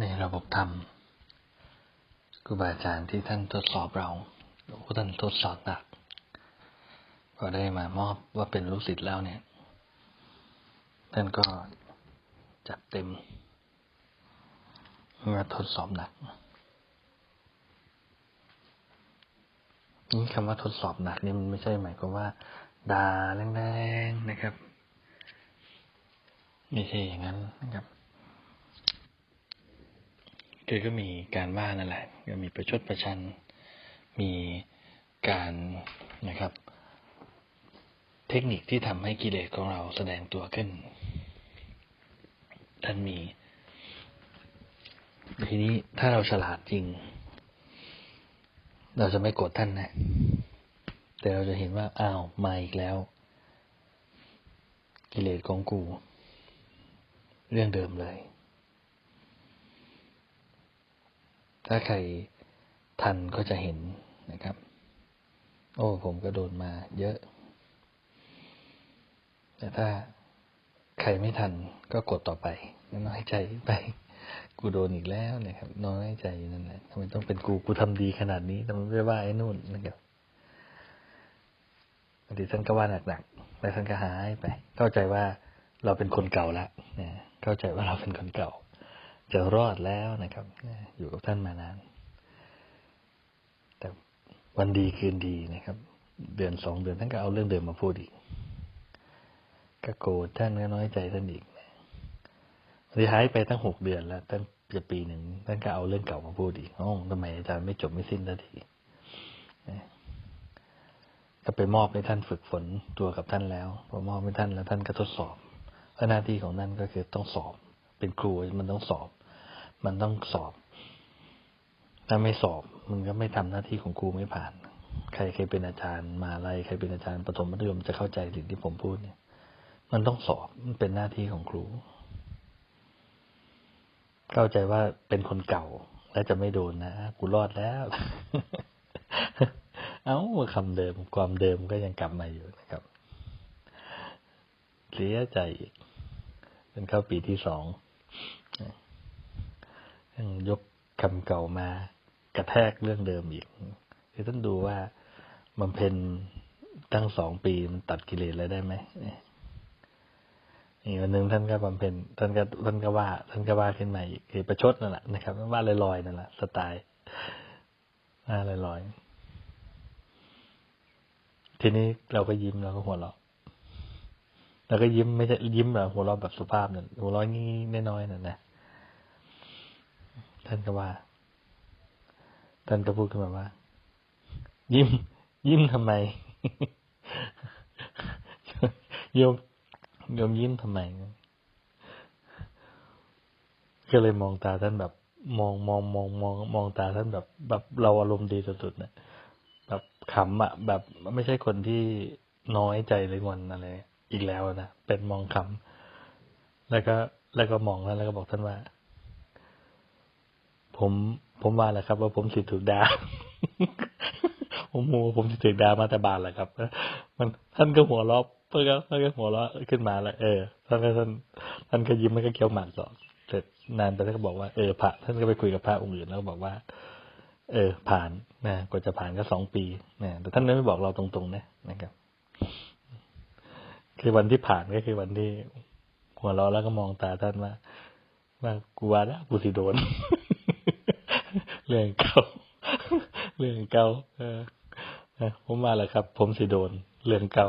ในระบบธรรมครูบาอาจารย์ที่ท่านทดสอบเราผู้ท่านทดสอบหนักพอได้มามอบว่าเป็นลูกศิษย์แล้วเนี่ย ท่านก็จัดเต็มเมื่อทดสอบหนัก นี่คำว่าทดสอบหนักนี่มันไม่ใช่หมายความว่าด่าแรงๆนะครับ ไม่ใช่อย่างนั้นนะครับ คือก็มีการว่านั่นแหละก็มีประชดประชัน มีการนะครับ เทคนิคที่ทำให้กิเลสของเราแสดงตัวขึ้น ท่านมี ทีนี้ถ้าเราฉลาดจริง เราจะไม่โกรธท่านนะ แต่เราจะเห็นว่าอ้าวมาอีกแล้ว กิเลสของกู เรื่องเดิมเลย ถ้าใครทันก็จะเห็นนะครับ โอ้ ผมก็โดนมาเยอะ แต่ถ้าใครไม่ทันก็กดต่อไป น้อยใจไป กูโดนอีกแล้วนะครับ น้อยใจนั่นแหละทำไมต้องเป็นกูกูทำดีขนาดนี้ทำไมไม่ว่าไอ้นู่นนะครับบางทีท่านก็ว่าหนักๆแล้วท่านก็หายไป เข้าใจว่าเราเป็นคนเก่าละนะเข้าใจว่าเราเป็นคนเก่า จะรอดแล้วนะครับ อยู่กับท่านมานาน แต่วันดีคืนดีนะครับ เดือนสองเดือนท่านก็เอาเรื่องเดิมมาพูดอีก ก็โกรธท่านก็น้อยใจท่านอีกนะวันที่หายไปตั้งหกเดือนแล้วตั้งจะปีหนึ่งท่านก็เอาเรื่องเก่ามาพูดอีกอ๋อทำไมอาจารย์ไม่จบไม่สิ้นสักทีก็ไปมอบให้ท่านฝึกฝนตัวกับท่านแล้ว พอมอบให้ท่านแล้วท่านก็ทดสอบเพราะหน้าที่ของท่านก็คือต้องสอบ เป็นครูมันต้องสอบ มันต้องสอบ ถ้าไม่สอบมันก็ไม่ทำหน้าที่ของครูไม่ผ่าน ใครเคยเป็นอาจารย์มาอะไรใครเป็นอาจารย์ประถมมัธยมจะเข้าใจสิ่งที่ผมพูดเนี่ย มันต้องสอบมันเป็นหน้าที่ของครู เข้าใจว่าเป็นคนเก่าแล้วจะไม่โดนนะกูรอดแล้ว เอ้าคำเดิมความเดิมก็ยังกลับมาอยู่นะครับเสียใจอีกเป็นเข้าปีที่สอง ยังยกคำเก่ามากระแทกเรื่องเดิมอีกคือท่านดูว่ามันเพนตั้งสองปีมันตัดกิเลสอะไรได้ไหมนี่วันหนึ่งท่านก็บำเพ็ญท่านก็ท่านก็ว่า ท่านก็ว่าขึ้นมาอีกคือประชดนั่นแหละนะครับว่าลอยๆนั่นแหละสไตล์ว่าลอยๆทีนี้เราก็ยิ้มเราก็หัวเราะเราก็ยิ้มไม่ใช่ยิ้มแบบหัวเราะแบบสุภาพนั่นหัวเราะงี้น้อยๆนั่นนะ ท่านก็ว่า ท่านก็พูดขึ้นมาว่า ยิ้ม ยิ้มทำไมโยมโยมยิ้มทำไมก็เลยมองตาท่านแบบ มองมองมองมองมองตาท่านแบบ แบบเราอารมณ์ดีสุดๆเนะแบบขำอะ แบบไม่ใช่คนที่น้อยใจหรืองอนอะไรอีกแล้วนะเป็นมองขำแล้วก็แล้วก็มองแล้วแล้วก็บอกท่านว่า ผม ผมว่าแหละครับ ว่าผมสิถูกด่าผมโมผมสิถูกด่ามาแต่บานแหละครับมันท่านก็หัวเราะเพื่อท่านก็หัวเราะขึ้นมาแล้วเออท่านก็ท่านท่านก็ยิ้มแล้วก็เคี้ยวหมากต่อเสร็จนานไปท่านก็บอกว่าเออพระท่านก็ไปคุยกับพระองค์อื่นแล้วบอกว่า เออ ผ่านนะกว่าจะผ่านก็สองปีนะแต่ท่านไม่บอกเราตรงๆนะนะครับ คือวันที่ผ่านก็คือวันที่หัวเราะแล้วก็มองตาท่านว่าว่ากูว่าแล้วกูสิโดน เรื่องเก่าเรื่องเก่าเออผมมาแล้วครับ ผมสิโดน เรื่องเก่า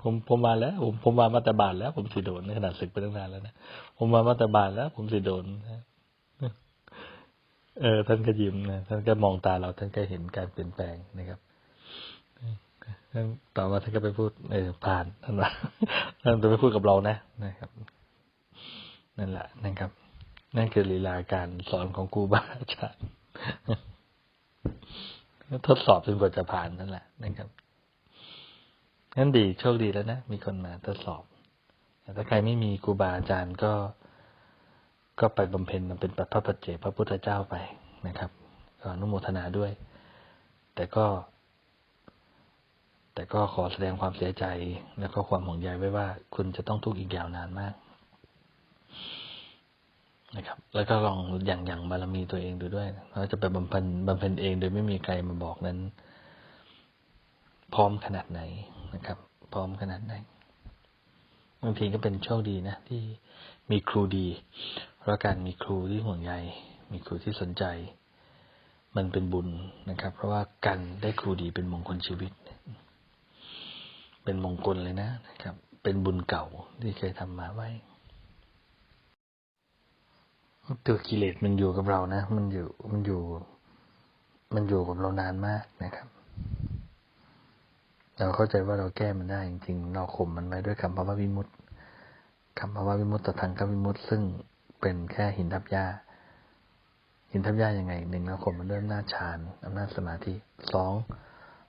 ผมผมมาแล้ว ผมผมมามาตบานแล้ว ผมสิโดนในขนาดศึกไปตั้งนานแล้วนะผมมามาตบานแล้ว ผมสิโดนเออท่านก็ยิ้มนะท่านก็มองตาเราท่านก็เห็นการเปลี่ยนแปลงนะครับท่านต่อมาท่านก็ไปพูด เออผ่านท่านว่าท่านจะไปพูดกับเรานะนะครับ นั่นแหละนะครับ นั่นคือลีลาการสอนของครูบาอาจารย์ ทดสอบจนกว่าจะผ่านนั่นแหละนะครับงั้นดีโชคดีแล้วนะ มีคนมาทดสอบ แต่ถ้าใครไม่มีครูบาอาจารย์ก็ ก็ไปบำเพ็ญเป็นพระปัจเจกพระพุทธเจ้าไปนะครับก็อนุโมทนาด้วย แต่ก็ แต่ก็ขอแสดงความเสียใจ แล้วก็ความห่วงใยไว้ว่า คุณจะต้องทุกข์อีกยาวนานมาก ครับ แล้วก็ลองอย่างอย่างบารมีตัวเองดูด้วยเราจะไปบำเพ็ญบำเพ็ญเองโดยไม่มีใครมาบอกนั้น พร้อมขนาดไหนนะครับ พร้อมขนาดไหนบางทีก็เป็นโชคดีนะ ที่มีครูดี เพราะการมีครูที่ห่วงใยมีครูที่สนใจ มันเป็นบุญนะครับ เพราะว่าการได้ครูดีเป็นมงคลชีวิต เป็นมงคลเลยนะนะครับ เป็นบุญเก่าที่เคยทำมาไว้ ตัวกิเลสมันอยู่กับเรานะ มันอยู่มันอยู่ มันอยู่กับเรานานมากนะครับ เราเข้าใจว่าเราแก้มันได้จริงๆ เราข่มมันไว้ด้วยคำภาวะวิมุตติคำภาวะวิมุตตทางควิมุตติซึ่งเป็นแค่หินทับหญ้าหินทับหญ้ายังไงหนึ่งเราข่มมันด้วยอำนาจฌานอำนาจสมาธิสอง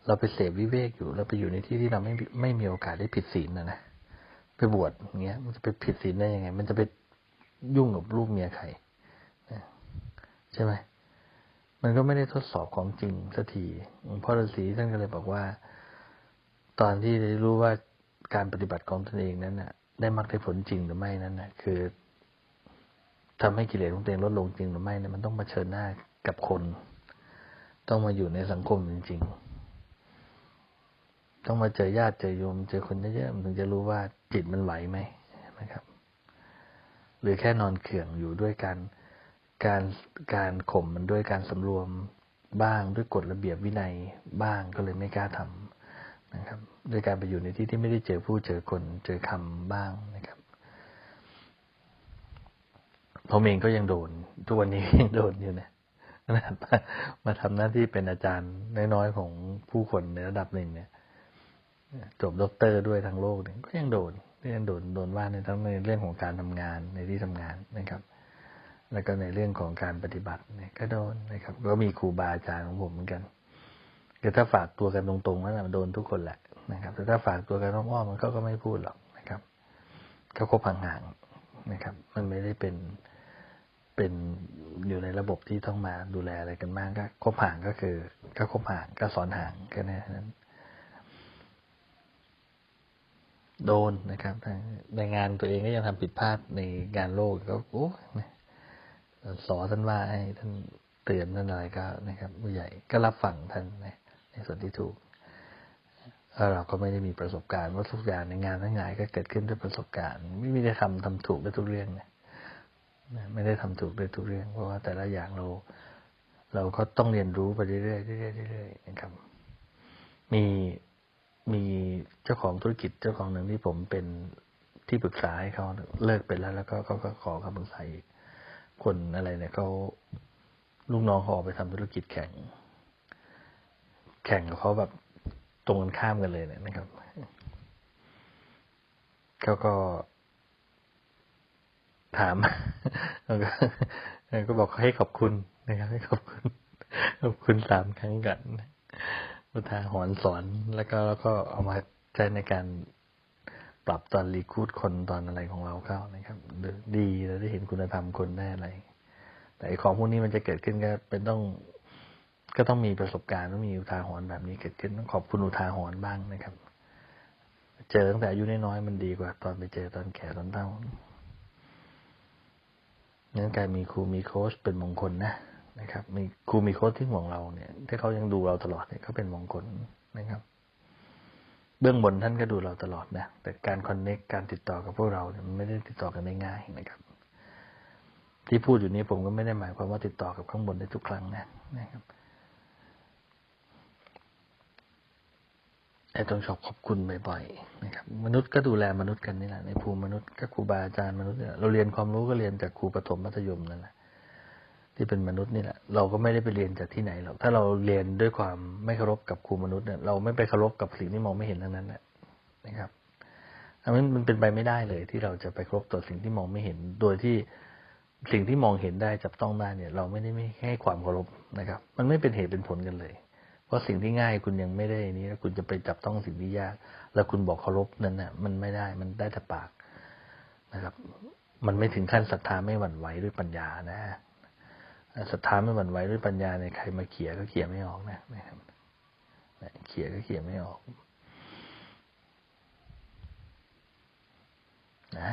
เราไปเสพวิเวกอยู่เราไปอยู่ในที่ที่เราไม่ไม่มีโอกาสได้ผิดศีลนะนะไปบวชอย่างเงี้ย มันจะไปผิดศีลได้ยังไง มันจะไปยุ่งกับลูกเมียใคร ใช่ไหมมันก็ไม่ได้ทดสอบของจริงสักทีพ่อฤาษีท่านก็เลยบอกว่า ตอนที่ได้รู้ว่าการปฏิบัติของตนเองนั้นน่ะ ได้มรรคได้ผลจริงหรือไม่นั้นน่ะ คือทำให้กิเลสของตัวเองลดลงจริงหรือไม่เนี่ยมันต้องมาเชิญหน้ากับคน ต้องมาอยู่ในสังคมจริง ๆ ต้องมาเจอญาติเจอโยม เจอคนเยอะๆถึงจะรู้ว่าจิตมันไหวไหมนะครับ หรือแค่นอนเขื่องอยู่ด้วยกัน การการข่มมันด้วยการสำรวมบ้างด้วยกฎระเบียบวินัยบ้างก็เลยไม่กล้าทำนะครับด้วยการไปอยู่ในที่ที่ไม่ได้เจอผู้เจอคนเจอคำบ้างนะครับผมเองก็ยังโดนทุกวันนี้ยังโดนอยู่นะมาทำหน้าที่เป็นอาจารย์น้อยๆของผู้คนในระดับหนึ่งเนี่ยจบด็อกเตอร์ด้วยทั้งโลกเนี่ยก็ยังโดนยังโดนโดนว่าในทั้งในเรื่องของการทำงานในที่ทำงานนะครับ แล้วก็ในเรื่องของการปฏิบัติเนี่ยก็โดนนะครับ ก็มีครูบาอาจารย์ของผมเหมือนกันคือถ้าฝากตัวกันตรงๆนั้นโดนทุกคนแหละนะครับ แต่ถ้าฝากตัวกันอ้อมๆมันก็ก็ไม่พูดหรอกนะครับก็คบห่างๆนะครับ มันไม่ได้เป็นเป็นอยู่ในระบบที่ต้องมาดูแลอะไรกันมากก็คบห่างก็คือ ก็คบห่างก็สอนห่างแค่นั้น โดนนะครับในงานตัวเองก็ยังทำผิดพลาดในงานโลกก็โอ้ สอนท่านว่าให้ท่านเตือนท่านอะไรก็นะครับผู้ใหญ่ก็รับฟังท่านในในส่วนที่ถูกแล้วเราก็ไม่ได้มีประสบการณ์ว่าทุกอย่างในงานทั้งหลายก็เกิดขึ้นด้วยประสบการณ์ ไม่ได้ทำทำถูกได้ทุกเรื่องนะไม่ได้ทำถูกได้ทุกเรื่อง เพราะว่าแต่ละอย่างเรา เราก็ต้องเรียนรู้ไปเรื่อยๆเรื่อยๆเรื่อยๆนะครับ มีมีเจ้าของธุรกิจเจ้าของหนึ่งที่ผมเป็นที่ปรึกษาให้เขาเลิกไปแล้ว แล้วก็เขาก็ขอคำปรึกษาอีก คนอะไรเนี่ยเขาลูกน้องเขาออกไปทำธุรกิจแข่ง แข่งกับเขาแบบตรงกันข้ามกันเลยเนี่ยนะครับเขาก็ถามแล้วก็ก็บอกให้ขอบคุณนะครับ ให้ขอบคุณ ขอบคุณสามครั้งกันพุทาหอนสอนแล้วก็แล้วก็เอามาใช้ในการ ปรับตอนรีคูดคนตอนอะไรของเราเข้านะครับ ดีเราได้เห็นคุณธรรมคนได้อะไร แต่ของพวกนี้มันจะเกิดขึ้นก็เป็นต้อง ก็ต้องมีประสบการณ์ต้องมีอุทาหรณ์แบบนี้เกิดขึ้นต้องขอบคุณอุทาหรณ์บ้างนะครับ เจอตั้งแต่อายุน้อยๆมันดีกว่า ตอนไปเจอตอนแก่ตอนเฒ่านั้นการมีครูมีโค้ชเป็นมงคลนะนะครับ มีครูมีโค้ชที่ห่วงเราเนี่ย ถ้าเขายังดูเราตลอดเนี่ยเขาเป็นมงคลนะครับ เบื้องบนท่านก็ดูเราตลอดนะ แต่การคอนเน็กการติดต่อกับพวกเราเนี่ยมันไม่ได้ติดต่อกันได้ง่ายนะครับ ที่พูดอยู่นี้ผมก็ไม่ได้หมายความว่าติดต่อกับข้างบนได้ทุกครั้งนะนะครับไอ้ตรงชอบขอบคุณบ่อยๆนะครับ มนุษย์ก็ดูแลมนุษย์กันนี่แหละในภูมิมนุษย์ก็ครูบาอาจารย์มนุษย์เนี่ยเราเรียนความรู้ก็เรียนจากครูประถมมัธยมนั่นแหละ ที่เป็นมนุษย์นี่แหละเราก็ไม่ได้ไปเรียนจากที่ไหนหรอกถ้าเราเรียนด้วยความไม่เคารพกับครูมนุษย์เนี่ยเราไม่ไปเคารพกับสิ่งที่มองไม่เห็นทั้งนั้นนะครับอันนั้นมันเป็นไปไม่ได้เลย ที่เราจะไปเคารพต่อสิ่งที่มองไม่เห็น โดยที่สิ่งที่มองเห็นได้จับต้องได้เนี่ย เราไม่ได้ไม่ให้ความเคารพนะครับ มันไม่เป็นเหตุเป็นผลกันเลย เพราะสิ่งที่ง่ายคุณยังไม่ได้นี้แล้วคุณจะไปจับต้องสิ่งที่ยาก แล้วคุณบอกเคารพนั่นน่ะ มันไม่ได้มันได้แต่ปากนะครับ มันไม่ถึงขั้นศรัทธาไม่หวั่นไหวด้วยปัญญานะ ศรัทธาไม่หวั่นไหวด้วยปัญญาในใครมาเขี่ยก็เขี่ยไม่ออกนะนะครับเขี่ยก็เขี่ยไม่ออก นะ